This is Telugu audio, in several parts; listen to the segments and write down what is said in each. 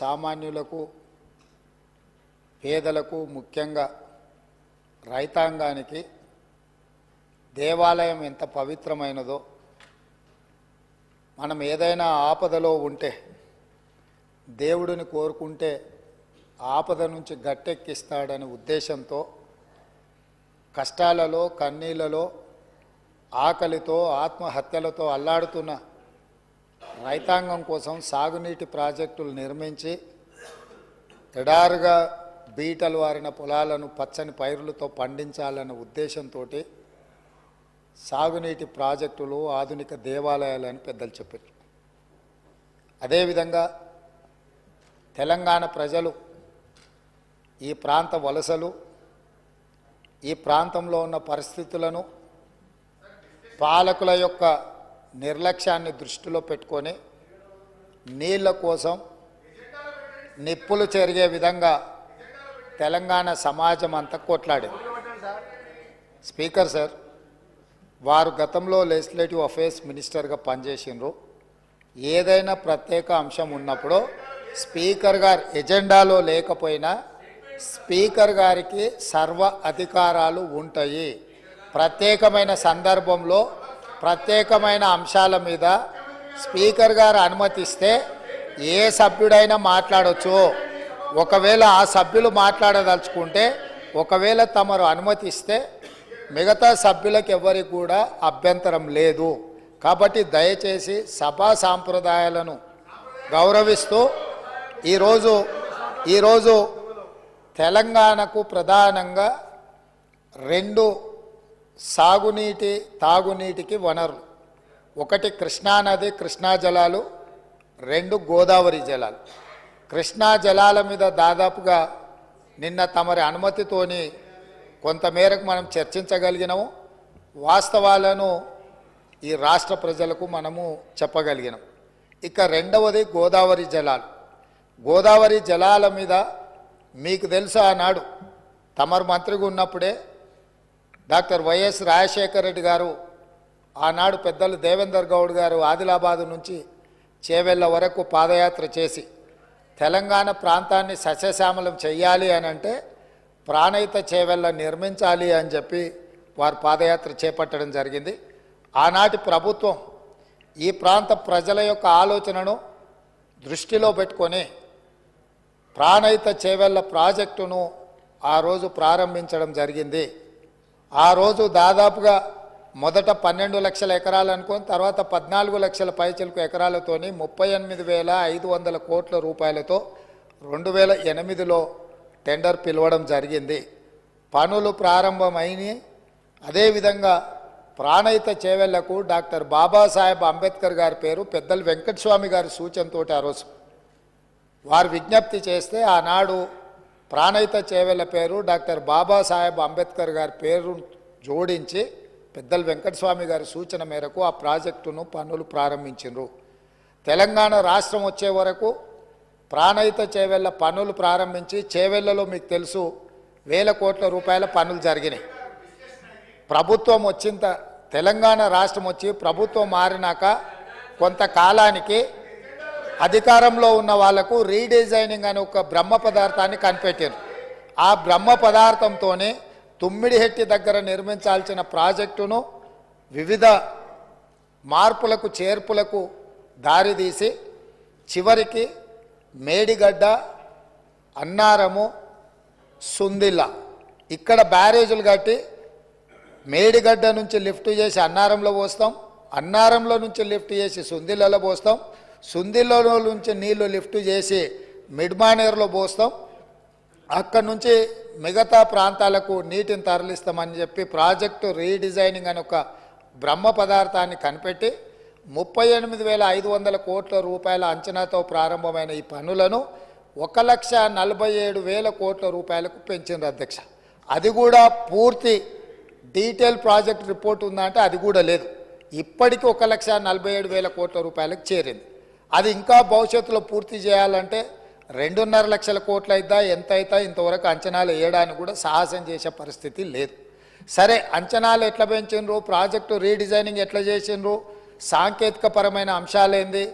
సామాన్యులకు పేదలకు ముఖ్యంగా రైతాంగానికి దేవాలయం ఎంత పవిత్రమైనదో మనం ఏదైనా ఆపదలో ఉంటే దేవుడిని కోరుకుంటే ఆపద నుంచి గట్టెక్కిస్తాడనే ఉద్దేశంతో కష్టాలలో కన్నీళ్ళలో ఆకలితో ఆత్మహత్యలతో అల్లాడుతున్న రైతాంగం కోసం సాగునీటి ప్రాజెక్టులు నిర్మించి ఎడారుగా బీటలు వారిన పొలాలను పచ్చని పైరులతో పండించాలన్న ఉద్దేశంతో సాగునీటి ప్రాజెక్టులు ఆధునిక దేవాలయాలని పెద్దలు చెప్పారు. అదేవిధంగా తెలంగాణ ప్రజలు ఈ ప్రాంత వలసలు ఈ ప్రాంతంలో ఉన్న పరిస్థితులను పాలకుల యొక్క నిర్లక్ష్యాన్ని దృష్టిలో పెట్టుకొని నీళ్ళ కోసం నిప్పులు చెరిగే విధంగా తెలంగాణ సమాజం అంతా కొట్లాడింది. స్పీకర్ సార్ వారు గతంలో లెజిస్లేటివ్ అఫేర్స్ మినిస్టర్గా పనిచేసిండ్రు. ఏదైనా ప్రత్యేక అంశం ఉన్నప్పుడు స్పీకర్ గారు ఎజెండాలో లేకపోయినా స్పీకర్ గారికి సర్వ అధికారాలు ఉంటాయి. ప్రత్యేకమైన సందర్భంలో ప్రత్యేకమైన అంశాల మీద స్పీకర్ గారు అనుమతిస్తే ఏ సభ్యుడైనా మాట్లాడచ్చు. ఒకవేళ ఆ సభ్యులు మాట్లాడదలుచుకుంటే ఒకవేళ తమరు అనుమతిస్తే మిగతా సభ్యులకు ఎవరికి కూడా అభ్యంతరం లేదు. కాబట్టి దయచేసి సభా సాంప్రదాయాలను గౌరవిస్తూ ఈరోజు ఈరోజు తెలంగాణకు ప్రధానంగా రెండు సాగునీటి తాగునీటికి వనరులు ఒకటి కృష్ణానది కృష్ణా జలాలు రెండు గోదావరి జలాలు. కృష్ణా జలాల మీద దాదాపుగా నిన్న తమరి అనుమతితోని కొంతమేరకు మనం చర్చించగలిగినాము. వాస్తవాలను ఈ రాష్ట్ర ప్రజలకు మనము చెప్పగలిగినాం ఇక రెండవది గోదావరి జలాలు. గోదావరి జలాల మీద మీకు తెలుసు ఆనాడు తమరు మంత్రిగా ఉన్నప్పుడే డాక్టర్ వైఎస్ రాజశేఖర రెడ్డి గారు ఆనాడు పెద్దలు దేవేందర్ గౌడ్ గారు ఆదిలాబాదు నుంచి చేవెళ్ళ వరకు పాదయాత్ర చేసి తెలంగాణ ప్రాంతాన్ని సస్యశ్యామలం చెయ్యాలి అని అంటే ప్రాణయిత చేవెళ్ళ నిర్మించాలి అని చెప్పి వారు పాదయాత్ర చేపట్టడం జరిగింది. ఆనాటి ప్రభుత్వం ఈ ప్రాంత ప్రజల యొక్క ఆలోచనను దృష్టిలో పెట్టుకొని ప్రాణయిత చేవెళ్ళ ప్రాజెక్టును ఆ రోజు ప్రారంభించడం జరిగింది. ఆ రోజు దాదాపుగా మొదట పన్నెండు లక్షల ఎకరాలు అనుకొని తర్వాత పద్నాలుగు లక్షల పైచలకు ఎకరాలతోని ముప్పై ఎనిమిది వేల ఐదు వందల కోట్ల రూపాయలతో రెండు వేల ఎనిమిదిలో టెండర్ పిలవడం జరిగింది. పనులు ప్రారంభమైన అదేవిధంగా ప్రాణయిత చేవెళ్ళకు డాక్టర్ బాబాసాహెబ్ అంబేద్కర్ గారి పేరు పెద్దలు వెంకటస్వామి గారి సూచనతోటి ఆ రోజు. వారు విజ్ఞప్తి చేస్తే ఆనాడు ప్రాణహిత చేవెళ్ళ పేరు డాక్టర్ బాబాసాహెబ్ అంబేద్కర్ గారి పేరు జోడించి పెద్దల వెంకటస్వామి గారి సూచన మేరకు ఆ ప్రాజెక్టును పనులు ప్రారంభించిండ్రు తెలంగాణ రాష్ట్రం వచ్చే వరకు ప్రాణహిత చేవెళ్ళ పనులు ప్రారంభించి చేవెళ్ళలో మీకు తెలుసు వేల కోట్ల రూపాయల పనులు జరిగినాయి. ప్రభుత్వం వచ్చిన తెలంగాణ రాష్ట్రం వచ్చి ప్రభుత్వం మారినాక కొంతకాలానికి అధికారంలో ఉన్న వాళ్ళకు రీడిజైనింగ్ అనే ఒక బ్రహ్మ పదార్థాన్ని కనిపెట్టారు. ఆ బ్రహ్మ పదార్థంతోనే తుమ్మిడిహెట్టి దగ్గర నిర్మించాల్సిన ప్రాజెక్టును వివిధ మార్పులకు చేర్పులకు దారితీసి చివరికి మేడిగడ్డ అన్నారము సుందిల్ల ఇక్కడ బ్యారేజీలు కట్టి మేడిగడ్డ నుంచి లిఫ్ట్ చేసి అన్నారంలో పోస్తాం అన్నారంలో నుంచి లిఫ్ట్ చేసి సుందిల్లలో పోస్తాం సుందిలో నుంచి నీళ్ళు లిఫ్ట్ చేసి మిడ్మానేర్లో పోస్తాం. అక్కడి నుంచి మిగతా ప్రాంతాలకు నీటిని తరలిస్తామని చెప్పి ప్రాజెక్టు రీడిజైనింగ్ అని ఒక బ్రహ్మ పదార్థాన్ని కనిపెట్టి ముప్పై ఎనిమిది వేల ఐదు వందల కోట్ల రూపాయల అంచనాతో ప్రారంభమైన ఈ పనులను ఒక లక్ష నలభై ఏడు వేల కోట్ల రూపాయలకు పెంచింది అధ్యక్ష. అది కూడా పూర్తి డీటెయిల్ ప్రాజెక్ట్ రిపోర్ట్ ఉందంటే అది కూడా లేదు. ఇప్పటికీ ఒక లక్ష నలభై ఏడు వేల కోట్ల రూపాయలకు చేరింది. అది ఇంకా భవిష్యత్తులో పూర్తి చేయాలంటే రెండున్నర లక్షల కోట్లు అవుతా ఎంత అవుతా ఇంతవరకు అంచనాలు వేయడానికి కూడా సాహసం చేసే పరిస్థితి లేదు. సరే అంచనాలు ఎట్లా పెంచిండ్రు ప్రాజెక్టు రీడిజైనింగ్ ఎట్లా చేసిండ్రు సాంకేతిక పరమైన అంశాలేంది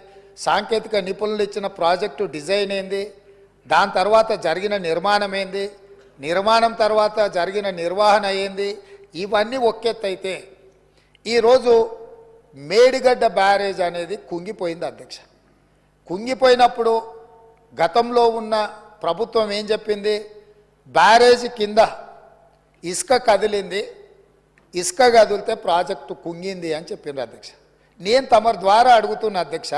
సాంకేతిక నిపుణులు ఇచ్చిన ప్రాజెక్టు డిజైన్ ఏంది? దాని తర్వాత జరిగిన నిర్మాణం ఏంది? నిర్మాణం తర్వాత జరిగిన నిర్వహణ ఏంది? ఇవన్నీ ఒకెత్తైతే ఈరోజు మేడిగడ్డ బ్యారేజ్ అనేది కుంగిపోయింది అధ్యక్ష. కుంగిపోయినప్పుడు గతంలో ఉన్న ప్రభుత్వం ఏం చెప్పింది? బ్యారేజ్ కింద ఇసుక కదిలింది. ఇసుక కదిలితే ప్రాజెక్టు కుంగింది అని చెప్పిండ్రు అధ్యక్ష. నేను తమరి ద్వారా అడుగుతున్న అధ్యక్ష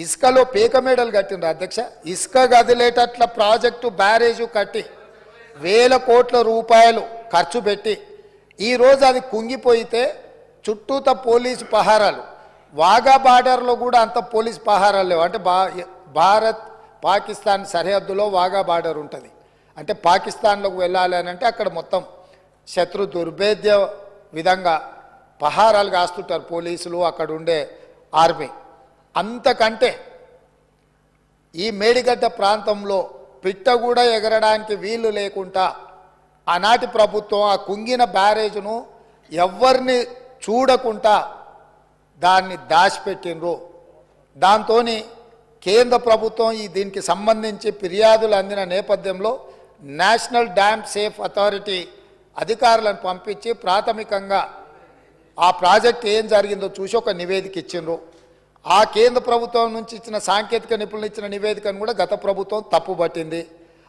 ఇసుకలో పేక మేడలు కట్టిండ్రు అధ్యక్ష. ఇసుక కదిలేటట్ల ప్రాజెక్టు బ్యారేజు కట్టి వేల కోట్ల రూపాయలు ఖర్చు పెట్టి ఈరోజు అది కుంగిపోయితే చుట్టూత పోలీసు పహారాలు. వాగా బార్డర్లో కూడా అంత పోలీస్ పహారాలు లేవు. అంటే బా భారత్ పాకిస్తాన్ సరిహద్దులో వాగా బార్డర్ ఉంటుంది. అంటే పాకిస్తాన్లోకి వెళ్ళాలి అని అంటే అక్కడ మొత్తం శత్రు దుర్భేద్య విధంగా పహారాలు కాస్తుంటారు పోలీసులు అక్కడ ఉండే ఆర్మీ. అంతకంటే ఈ మేడిగడ్డ ప్రాంతంలో పిట్ట కూడా ఎగరడానికి వీలు లేకుండా ఆనాటి ప్రభుత్వం ఆ కుంగిన బ్యారేజ్ను ఎవరిని చూడకుండా దాన్ని దాచిపెట్టినరు దాంతో కేంద్ర ప్రభుత్వం ఈ దీనికి సంబంధించి ఫిర్యాదులు అందిన నేపథ్యంలో నేషనల్ డ్యామ్ సేఫ్ అథారిటీ అధికారులను పంపించి ప్రాథమికంగా ఆ ప్రాజెక్ట్ ఏం జరిగిందో చూసి ఒక నివేదిక ఇచ్చిండ్రు. ఆ కేంద్ర ప్రభుత్వం నుంచి ఇచ్చిన సాంకేతిక నిపుణులు ఇచ్చిన నివేదికను కూడా గత ప్రభుత్వం తప్పుపట్టింది.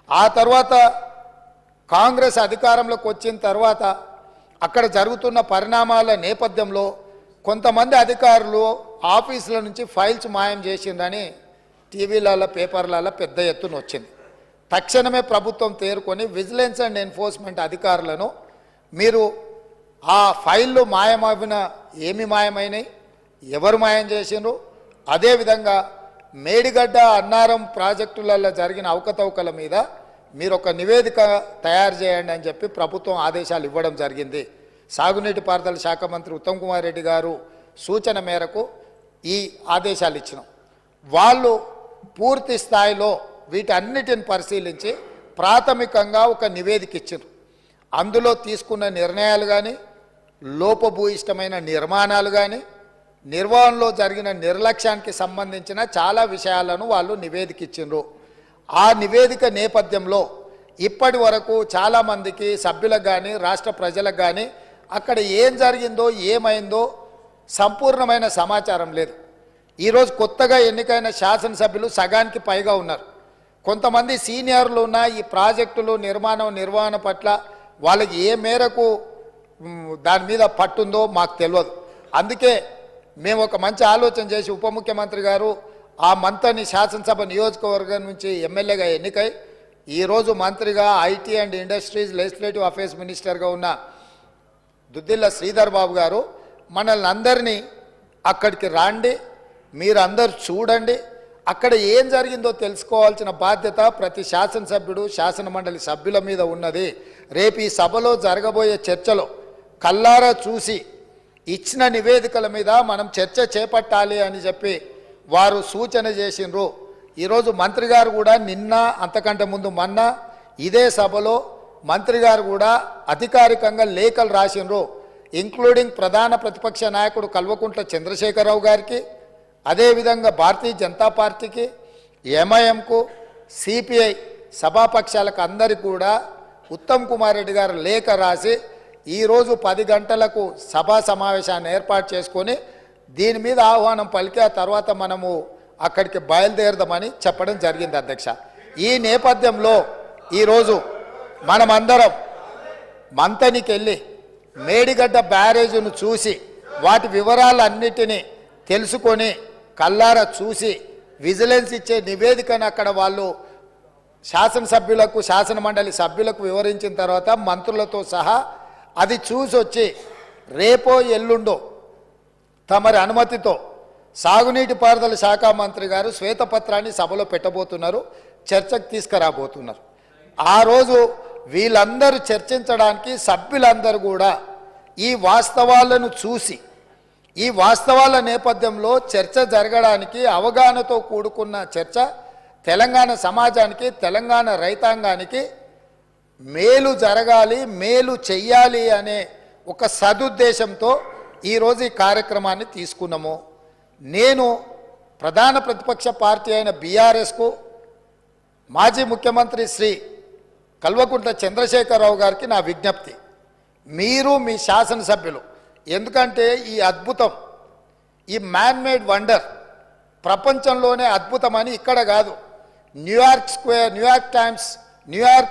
ఆ తర్వాత కాంగ్రెస్ అధికారంలోకి వచ్చిన తర్వాత అక్కడ జరుగుతున్న పరిణామాల నేపథ్యంలో కొంతమంది అధికారులు ఆఫీసుల నుంచి ఫైల్స్ మాయం చేసిందని టీవీలలో పేపర్లలో పెద్ద ఎత్తున వచ్చింది. తక్షణమే ప్రభుత్వం తేరుకొని విజిలెన్స్ అండ్ ఎన్ఫోర్స్మెంట్ అధికారులను మీరు ఆ ఫైళ్ళు మాయమైన ఏమి మాయమైనవి ఎవరు మాయం చేసిండ్రు? అదేవిధంగా మేడిగడ్డ అన్నారం ప్రాజెక్టులలో జరిగిన అవకతవకల మీద మీరు ఒక నివేదిక తయారు చేయండి అని చెప్పి ప్రభుత్వం ఆదేశాలు ఇవ్వడం జరిగింది. సాగునీటి పారుదల శాఖ మంత్రి ఉత్తమ్ కుమార్ రెడ్డి గారు సూచన మేరకు ఈ ఆదేశాలు ఇచ్చినాం. వాళ్ళు పూర్తి స్థాయిలో వీటన్నిటిని పరిశీలించి ప్రాథమికంగా ఒక నివేదిక ఇచ్చారు అందులో తీసుకున్న నిర్ణయాలు కానీ లోపభూయిష్టమైన నిర్మాణాలు కానీ నిర్వహణలో జరిగిన నిర్లక్ష్యానికి సంబంధించిన చాలా విషయాలను వాళ్ళు నివేదిక ఇచ్చిండ్రు ఆ నివేదిక నేపథ్యంలో ఇప్పటి వరకు చాలామందికి సభ్యులకు కానీ రాష్ట్ర ప్రజలకు కానీ అక్కడ ఏం జరిగిందో ఏమైందో సంపూర్ణమైన సమాచారం లేదు. ఈరోజు కొత్తగా ఎన్నికైన శాసనసభ్యులు సగానికి పైగా ఉన్నారు. కొంతమంది సీనియర్లు ఉన్న ఈ ప్రాజెక్టులు నిర్మాణం నిర్వహణ పట్ల వాళ్ళకి ఏ మేరకు దాని మీద పట్టుందో మాకు తెలియదు అందుకే మేము ఒక మంచి ఆలోచన చేసి ఉప ముఖ్యమంత్రి గారు ఆ మంత్రిని శాసనసభ నియోజకవర్గం నుంచి ఎమ్మెల్యేగా ఎన్నికై ఈరోజు మంత్రిగా IT and industries legislative affairs మినిస్టర్గా ఉన్న దుద్దిల్ల శ్రీధర్ బాబు గారు మనల్ని అందరినీ అక్కడికి రాండి మీరందరు చూడండి అక్కడ ఏం జరిగిందో తెలుసుకోవాల్సిన బాధ్యత ప్రతి శాసనసభ్యుడు శాసనమండలి సభ్యుల మీద ఉన్నది. రేపు ఈ సభలో జరగబోయే చర్చలో కల్లారా చూసి ఇచ్చిన నివేదికల మీద మనం చర్చ చేపట్టాలి అని చెప్పి వారు సూచన చేసిండ్రు. ఈరోజు మంత్రి గారు కూడా నిన్న అంతకంటే ముందు మొన్న ఇదే సభలో మంత్రి గారు కూడా అధికారికంగా లేఖలు రాసిండ్రు ఇంక్లూడింగ్ ప్రధాన ప్రతిపక్ష నాయకుడు కల్వకుంట్ల చంద్రశేఖరరావు గారికి అదేవిధంగా భారతీయ జనతా పార్టీకి ఎంఐఎంకు సిపిఐ సభాపక్షాలకు అందరికీ కూడా ఉత్తమ్ కుమార్ రెడ్డి గారు లేఖ రాసి ఈరోజు పది గంటలకు సభా సమావేశాన్ని ఏర్పాటు చేసుకొని దీని మీద ఆహ్వానం పలికి ఆ తర్వాత మనము అక్కడికి బయలుదేరదామని చెప్పడం జరిగింది అధ్యక్ష. ఈ నేపథ్యంలో ఈరోజు మనమందరం మంతనికి వెళ్ళి మేడిగడ్డ బ్యారేజ్ను చూసి వాటి వివరాలన్నిటినీ తెలుసుకొని కల్లార చూసి విజిలెన్స్ ఇచ్చే నివేదికను అక్కడ వాళ్ళు శాసనసభ్యులకు శాసన మండలి సభ్యులకు వివరించిన తర్వాత మంత్రులతో సహా అది చూసి వచ్చి రేపో ఎల్లుండో తమరి అనుమతితో సాగునీటి పారుదల శాఖ మంత్రి గారు శ్వేతపత్రాన్ని సభలో పెట్టబోతున్నారు చర్చకు తీసుకురాబోతున్నారు. ఆ రోజు వీళ్ళందరూ చర్చించడానికి సభ్యులందరూ కూడా ఈ వాస్తవాలను చూసి ఈ వాస్తవాల నేపథ్యంలో చర్చ జరగడానికి అవగాహనతో కూడుకున్న చర్చ తెలంగాణ సమాజానికి తెలంగాణ రైతాంగానికి మేలు జరగాలి మేలు చెయ్యాలి అనే ఒక సదుద్దేశంతో ఈరోజు ఈ కార్యక్రమాన్ని తీసుకున్నాము. నేను ప్రధాన ప్రతిపక్ష పార్టీ అయిన బీఆర్ఎస్కు మాజీ ముఖ్యమంత్రి శ్రీ కల్వకుంట్ల చంద్రశేఖరరావు గారికి నా విజ్ఞప్తి. మీరు మీ శాసనసభ్యులు. ఎందుకంటే ఈ అద్భుతం ఈ మ్యాన్ మేడ్ వండర్ ప్రపంచంలోనే అద్భుతమని ఇక్కడ కాదు. New York square New York Times New York